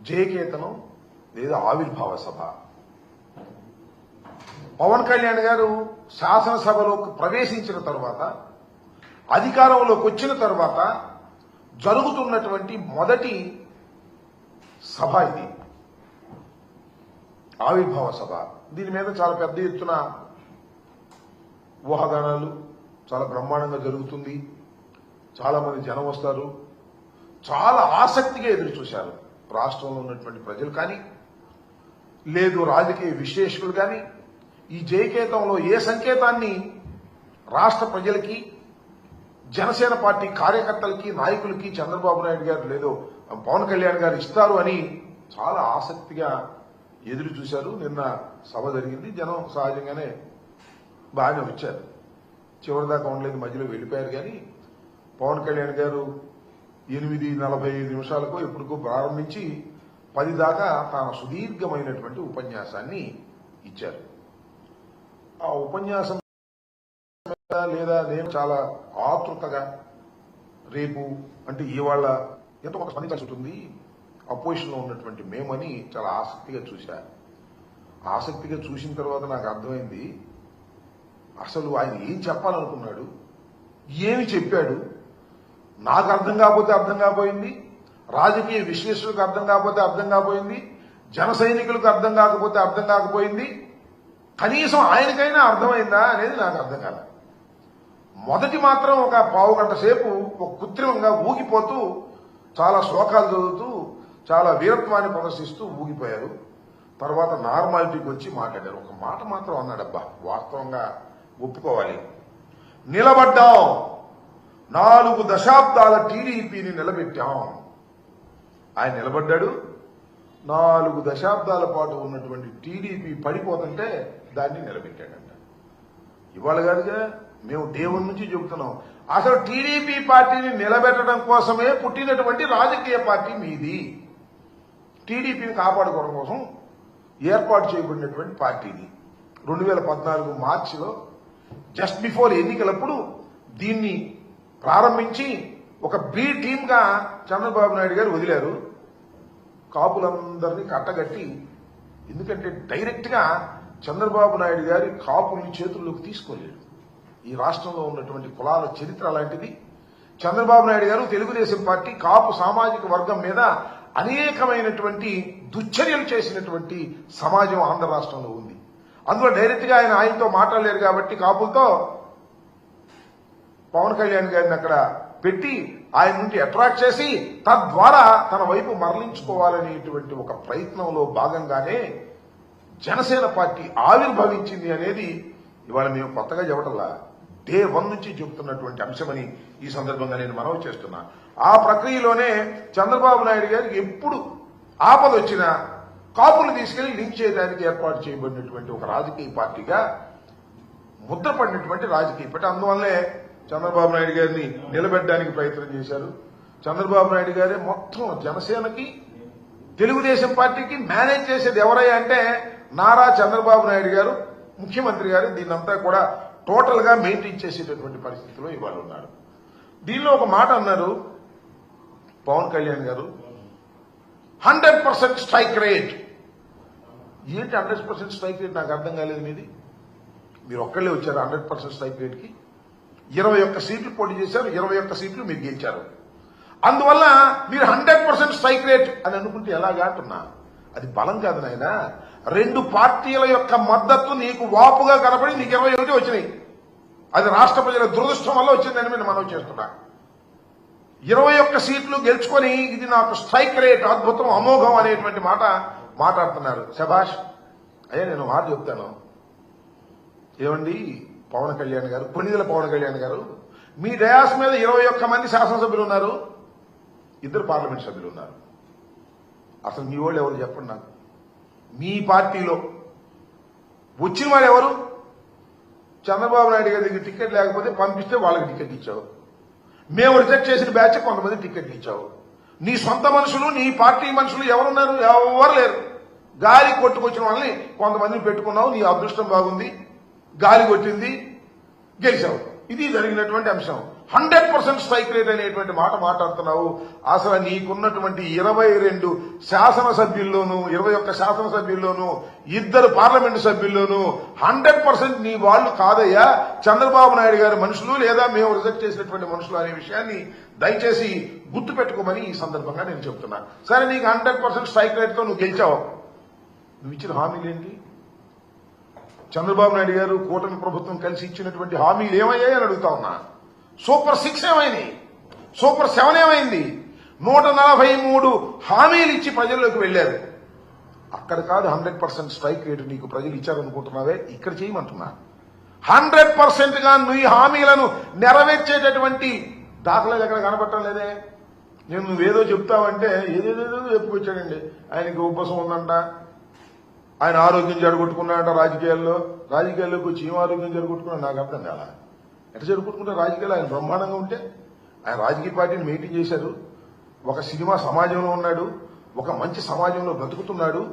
జయకేతనం లేదా ఆవిర్భావ సభ. పవన్ కళ్యాణ్ గారు శాసనసభలోకి ప్రవేశించిన తర్వాత అధికారంలోకి వచ్చిన తర్వాత జరుగుతున్నటువంటి మొదటి సభ ఇది. ఆవిర్భావ సభ. దీని మీద చాలా పెద్ద ఎత్తున ఊహాగానాలు చాలా బ్రహ్మాండంగా జరుగుతుంది. చాలా మంది జనం వస్తారు. చాలా ఆసక్తిగా ఎదురు చూశారు రాష్ట్రంలో ఉన్నటువంటి ప్రజలు కానీ లేదు రాజకీయ విశ్లేషకులు కానీ ఈ జయకేతంలో ఏ సంకేతాన్ని రాష్ట్ర ప్రజలకి జనసేన పార్టీ కార్యకర్తలకి నాయకులకి చంద్రబాబు నాయుడు గారు లేదో పవన్ కళ్యాణ్ గారు ఇస్తారు అని చాలా ఆసక్తిగా ఎదురు చూశారు. నిన్న సభ జరిగింది. జనం సహజంగానే బాగానే వచ్చారు. చివరిదాకా ఉండలేదు. మధ్యలో వెళ్ళిపోయారు కానీ పవన్ కళ్యాణ్ గారు ఎనిమిది నలభై ఐదు నిమిషాలకు ఎప్పటికో ప్రారంభించి పది దాకా తన సుదీర్ఘమైనటువంటి ఉపన్యాసాన్ని ఇచ్చారు. ఆ ఉపన్యాసం లేదా నేను చాలా ఆతృతగా రేపు అంటే ఇవాళ ఎంతో కొంత స్పందించాల్సి ఉంటుంది. అపోజిషన్లో ఉన్నటువంటి మేమని చాలా ఆసక్తిగా చూశా ఆసక్తిగా చూసిన తర్వాత నాకు అర్థమైంది అసలు ఆయన ఏం చెప్పాలనుకున్నాడు ఏమి చెప్పాడు నాకు అర్థం కాకపోతే అర్థం కాపోయింది రాజకీయ విశ్లేషకులకు అర్థం కాకపోతే అర్థం కాపోయింది జన సైనికులకు అర్థం కాకపోతే అర్థం కాకపోయింది. కనీసం ఆయనకైనా అర్థమైందా అనేది నాకు అర్థం కాల. మొదటి మాత్రం ఒక పావు గంట సేపు ఒక కృత్రిమంగా ఊగిపోతూ చాలా శ్లోకాలు చదువుతూ చాలా వీరత్వాన్ని ప్రదర్శిస్తూ ఊగిపోయారు. తర్వాత నార్మాలిటీకి వచ్చి మాట్లాడారు. ఒక మాట మాత్రం అన్నాడబ్బా వాస్తవంగా ఒప్పుకోవాలి. నిలబడ్డాం. నాలుగు దశాబ్దాల టీడీపీని నిలబెట్టాం. ఆయన నిలబడ్డాడు. నాలుగు దశాబ్దాల పాటు ఉన్నటువంటి టీడీపీ పడిపోతుంటే దాన్ని నిలబెట్టాడంట. ఇవాళ కాదుగా మేము దేవుడి నుంచి చెబుతున్నాం. అసలు టీడీపీ పార్టీని నిలబెట్టడం కోసమే పుట్టినటువంటి రాజకీయ పార్టీ మీది. టీడీపీని కాపాడుకోవడం కోసం ఏర్పాటు చేయబడినటువంటి పార్టీది. రెండు వేల పద్నాలుగు మార్చిలో జస్ట్ బిఫోర్ ఎన్నికలప్పుడు దీన్ని ప్రారంభించి ఒక బి టీమ్గా చంద్రబాబు నాయుడు గారు వదిలారు. కాపులందరినీ కట్టగట్టి ఎందుకంటే డైరెక్ట్గా చంద్రబాబు నాయుడు గారి కాపుల్ని చేతుల్లోకి తీసుకోలేడు ఈ రాష్ట్రంలో ఉన్నటువంటి కులాల చరిత్ర అలాంటిది. చంద్రబాబు నాయుడు గారు తెలుగుదేశం పార్టీ కాపు సామాజిక వర్గం మీద అనేకమైనటువంటి దుశ్చర్యలు చేసినటువంటి సమాజం ఆంధ్ర రాష్ట్రంలో ఉంది. అందులో డైరెక్ట్గా ఆయన ఆయనతో మాట్లాడలేరు కాబట్టి కాపులతో పవన్ కళ్యాణ్ గారిని అక్కడ పెట్టి ఆయన నుండి అట్రాక్ట్ చేసి తద్వారా తన వైపు మరలించుకోవాలనేటువంటి ఒక ప్రయత్నంలో భాగంగానే జనసేన పార్టీ ఆవిర్భవించింది అనేది ఇవాళ మేము కొత్తగా చెప్పటంలా డే వన్ నుంచి చెబుతున్నటువంటి అంశమని ఈ సందర్భంగా నేను మనవి చేస్తున్నా. ఆ ప్రక్రియలోనే చంద్రబాబు నాయుడు గారికి ఎప్పుడు ఆపద వచ్చినా కాపులు తీసుకెళ్ళి లింక్ చేయడానికి ఏర్పాటు చేయబడినటువంటి ఒక రాజకీయ పార్టీగా ముద్రపడినటువంటి రాజకీయ పార్టీ. అందువల్లే చంద్రబాబు నాయుడు గారిని నిలబెట్టడానికి ప్రయత్నం చేశారు. చంద్రబాబు నాయుడు గారే మొత్తం జనసేనకి తెలుగుదేశం పార్టీకి మేనేజ్ చేసేది ఎవరయ్యా అంటే నారా చంద్రబాబు నాయుడు గారు ముఖ్యమంత్రి గారు. దీన్నంతా కూడా టోటల్గా మెయింటైన్ చేసేటటువంటి పరిస్థితిలో ఇవాళ ఉన్నారు. దీనిలో ఒక మాట అన్నారు పవన్ కళ్యాణ్ గారు. Hundred percent strike rate. ఏంటి హండ్రెడ్ పర్సెంట్ స్ట్రైక్ రేట్? నాకు అర్థం కాలేదు మీది. మీరు ఒక్కళ్ళే వచ్చారు హండ్రెడ్ పర్సెంట్ స్ట్రైక్ రేట్కి ఇరవై ఒక్క సీట్లు పోటీ చేశారు ఇరవై ఒక్క సీట్లు మీరు గెలిచారు. అందువల్ల మీరు హండ్రెడ్ పర్సెంట్ స్ట్రైక్ రేట్ అని అనుకుంటే ఎలాగా అంటున్నా? అది బలం కాదు నాయన. రెండు పార్టీల యొక్క మద్దతు నీకు వాపుగా కనపడి నీకు ఇరవై ఒకటి వచ్చినాయి. అది రాష్ట్ర ప్రజల దురదృష్టం వల్ల వచ్చిందని నేను మనం చేస్తున్నా. ఇరవై ఒక్క సీట్లు గెలుచుకొని ఇది నాకు స్ట్రైక్ రేట్ అద్భుతం అమోఘం అనేటువంటి మాట మాట్లాడుతున్నారు. శభాష్ అయ్యా నేను మాట చెప్తాను. ఏమండి? పవన్ కళ్యాణ్ గారు కొన్నిదల పవన్ కళ్యాణ్ గారు మీ డయాస్ మీద ఇరవై ఒక్క మంది శాసనసభ్యులు ఉన్నారు ఇద్దరు పార్లమెంట్ సభ్యులు ఉన్నారు. అసలు మీ వాళ్ళు ఎవరు చెప్పండి నాకు? మీ పార్టీలో వచ్చిన వాళ్ళు ఎవరు? చంద్రబాబు నాయుడు గారి దగ్గర టికెట్ లేకపోతే పంపిస్తే వాళ్ళకి టికెట్ ఇచ్చావు. మేము రిజెక్ట్ చేసిన బ్యాచ్ కొంతమంది టికెట్ ఇచ్చావు. నీ సొంత మనుషులు నీ పార్టీ మనుషులు ఎవరున్నారు? ఎవరు లేరు. గాలి కొట్టుకొచ్చిన వాళ్ళని కొంతమందిని పెట్టుకున్నావు నీ అదృష్టం బాగుంది. గాలి కొట్టింది గెలిచావు. ఇది జరిగినటువంటి అంశం. హండ్రెడ్ పర్సెంట్ స్ట్రైక్ రేట్ అనేటువంటి మాట మాట్లాడుతున్నావు. అసలు నీకున్నటువంటి ఇరవై రెండు శాసనసభ్యుల్లోనూ ఇరవై ఒక్క శాసనసభ్యుల్లోనూ ఇద్దరు పార్లమెంటు సభ్యుల్లోనూ హండ్రెడ్ పర్సెంట్ నీ వాళ్ళు కాదయ్యా. చంద్రబాబు నాయుడు గారి మనుషులు లేదా మేము రిజెక్ట్ చేసినటువంటి మనుషులు అనే విషయాన్ని దయచేసి గుర్తు పెట్టుకోమని ఈ సందర్భంగా నేను చెబుతున్నా సరే నీకు హండ్రెడ్ పర్సెంట్ స్ట్రైక్ రేట్తో నువ్వు గెలిచావు. నువ్వు ఇచ్చిన హామీలు ఏంటి? చంద్రబాబు నాయుడు గారు కూటమి ప్రభుత్వం కలిసి ఇచ్చినటువంటి హామీలు ఏమయ్యాయి అని అడుగుతా ఉన్నా. సూపర్ సిక్స్ ఏమైంది? సూపర్ సెవెన్ ఏమైంది? నూట నలభై మూడు హామీలు ఇచ్చి ప్రజల్లోకి వెళ్ళారు అక్కడ కాదు హండ్రెడ్ పర్సెంట్ స్ట్రైక్ రేటు నీకు ప్రజలు ఇచ్చారనుకుంటున్నావే? ఇక్కడ చేయమంటున్నా. హండ్రెడ్ పర్సెంట్గా నువ్వు ఈ హామీలను నెరవేర్చేటటువంటి దాఖలాలు ఎక్కడ కనపడటం లేదే? నేను నువ్వేదో చెప్తావంటే ఏదేదేదో చెప్పుకొచ్చాడండి. ఆయనకి ఉపసం ఉందంట. ఆయన ఆరోగ్యం జడగొట్టుకున్నాడంట రాజకీయాల్లో. రాజకీయాల్లోకి వచ్చి ఏం ఆరోగ్యం జడగొట్టుకున్నాడు నాకు అర్థం కాల? ఎట్లా జరుగుకుంటే రాజకీయాలు? ఆయన బ్రహ్మాండంగా ఉంటే ఆయన రాజకీయ పార్టీని మెయింటైన్ చేశారు. ఒక సినిమా సమాజంలో ఉన్నాడు. ఒక మంచి సమాజంలో బ్రతుకుతున్నాడు.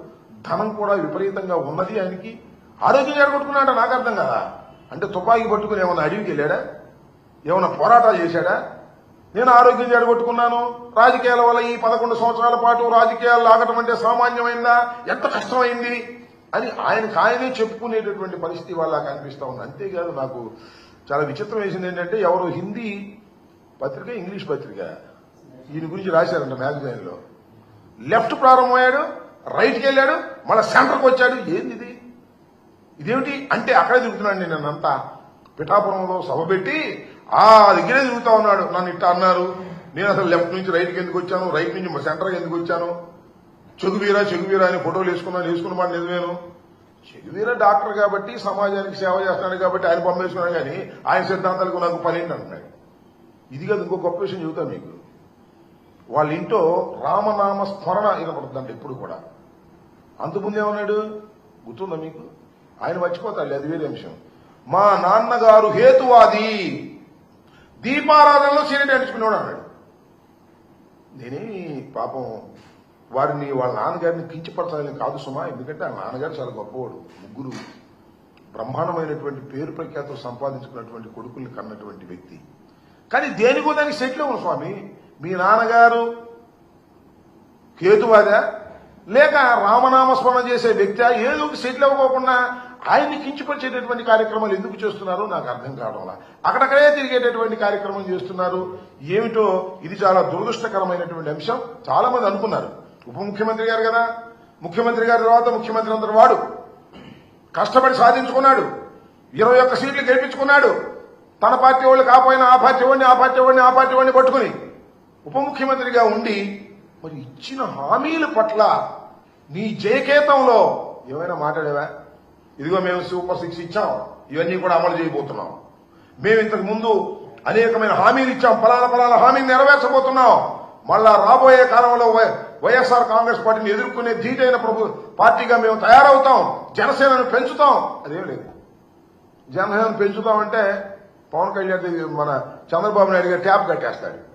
ధనం కూడా విపరీతంగా ఉన్నది ఆయనకి. ఆరోగ్యం జడగొట్టుకున్నాడ నాకు అర్థం కాదా అంటే తుపాకీ పట్టుకుని ఏమైనా అడవికి వెళ్ళాడా? ఏమైనా పోరాటాలు చేశాడా? నేను ఆరోగ్యం జరగొట్టుకున్నాను. రాజకీయాల వల్ల ఈ పదకొండు సంవత్సరాల పాటు రాజకీయాలు లాగటం అంటే సామాన్యమైందా? ఎంత కష్టమైంది? అని ఆయనకు ఆయనే చెప్పుకునేటటువంటి పరిస్థితి వాళ్ళ కనిపిస్తూ ఉంది. అంతేకాదు నాకు చాలా విచిత్రం వేసింది ఏంటంటే ఎవరు హిందీ పత్రిక ఇంగ్లీష్ పత్రిక ఈయన గురించి రాశారంట మ్యాగజైన్లో. లెఫ్ట్ ప్రారంభమయ్యాడు రైట్కి వెళ్ళాడు మళ్ళీ సెంటర్కి వచ్చాడు. ఏంది ఇది? ఇదేమిటి? అంటే అక్కడే తిరుగుతున్నాడు నేను నన్నంతా పిఠాపురంలో సభ పెట్టి ఆ దగ్గరే తిరుగుతా ఉన్నాడు. నన్ను ఇట్ట అన్నారు. నేను అసలు లెఫ్ట్ నుంచి రైట్కి ఎందుకు వచ్చాను? రైట్ నుంచి సెంటర్కి ఎందుకు వచ్చాను? చెగువీరా చెగువీరా అని ఫోటోలు వేసుకున్నాను వేసుకున్న మాట నిజమేను చెగువీరా డాక్టర్ కాబట్టి సమాజానికి సేవ చేస్తున్నాడు కాబట్టి ఆయన పంపేసుకున్నాడు కానీ ఆయన సిద్ధాంతాలకు నాకు పని అంటున్నాడు. ఇది కాదు ఇంకో గొప్ప విషయం చెబుతాను మీకు. వాళ్ళ ఇంట్లో రామనామ స్మరణ ఇవ్వబడుతుందంట ఇప్పుడు కూడా. అంతకుముందు ఏమన్నాడు? గుర్తుందా మీకు? ఆయన మర్చిపోతాడు అది వేరే అంశం. మా నాన్నగారు హేతువాది. దీపారాధనలో సీరియట్ అంటించుకునేవాడు అన్నాడు. నేనేమి పాపం వారిని వాళ్ళ నాన్నగారిని కించపరచాలని కాదు సుమా ఎందుకంటే ఆ నాన్నగారు చాలా గొప్పవాడు ముగ్గురు బ్రహ్మాండమైనటువంటి పేరు ప్రఖ్యాతులు సంపాదించుకున్నటువంటి కొడుకుల్ని కన్నటువంటి వ్యక్తి. కానీ దేనికో దానికి సెటిల్ అవ్వను స్వామి? మీ నాన్నగారు కేతువాదా? లేక రామనామస్మరణ చేసే వ్యక్తి ఏదో ఒక సెటిల్ అవ్వకోకుండా ఆయన్ని కించపరిచేటటువంటి కార్యక్రమాలు ఎందుకు చేస్తున్నారు? నాకు అర్థం కావడంలా అక్కడక్కడే తిరిగేటటువంటి కార్యక్రమం చేస్తున్నారు. ఏమిటో ఇది చాలా దురదృష్టకరమైనటువంటి అంశం. చాలా మంది అనుకున్నారు. ఉప ముఖ్యమంత్రి గారు కదా? ముఖ్యమంత్రి గారి తర్వాత ముఖ్యమంత్రి అందరు వాడు. కష్టపడి సాధించుకున్నాడు. ఇరవై ఒక్క సీట్లు గెలిపించుకున్నాడు. తన పార్టీ వాళ్ళు కాపోయినా ఆ పార్టీ వాడిని ఆ పార్టీ వాడిని ఆ పార్టీ వాడిని పట్టుకుని ఉప ముఖ్యమంత్రిగా ఉండి మరి ఇచ్చిన హామీల పట్ల నీ జయకేతంలో ఏమైనా మాట్లాడేవా? ఇదిగో మేము సూపర్ సిక్స్ ఇచ్చాం. ఇవన్నీ కూడా అమలు చేయబోతున్నాం. మేము ఇంతకు ముందు అనేకమైన హామీలు ఇచ్చాం. ఫలానా ఫలానా హామీని నెరవేర్చబోతున్నాం. మళ్ళా రాబోయే కాలంలో వైఎస్ఆర్ కాంగ్రెస్ పార్టీని ఎదుర్కొనే ధీటైన ప్రభు పార్టీగా మేము తయారవుతాం. జనసేనను పెంచుతాం. అదేం లేదు. జనసేనను పెంచుతామంటే పవన్ కళ్యాణ్ మన చంద్రబాబు నాయుడు గారు ట్యాప్ కట్టేస్తాడు.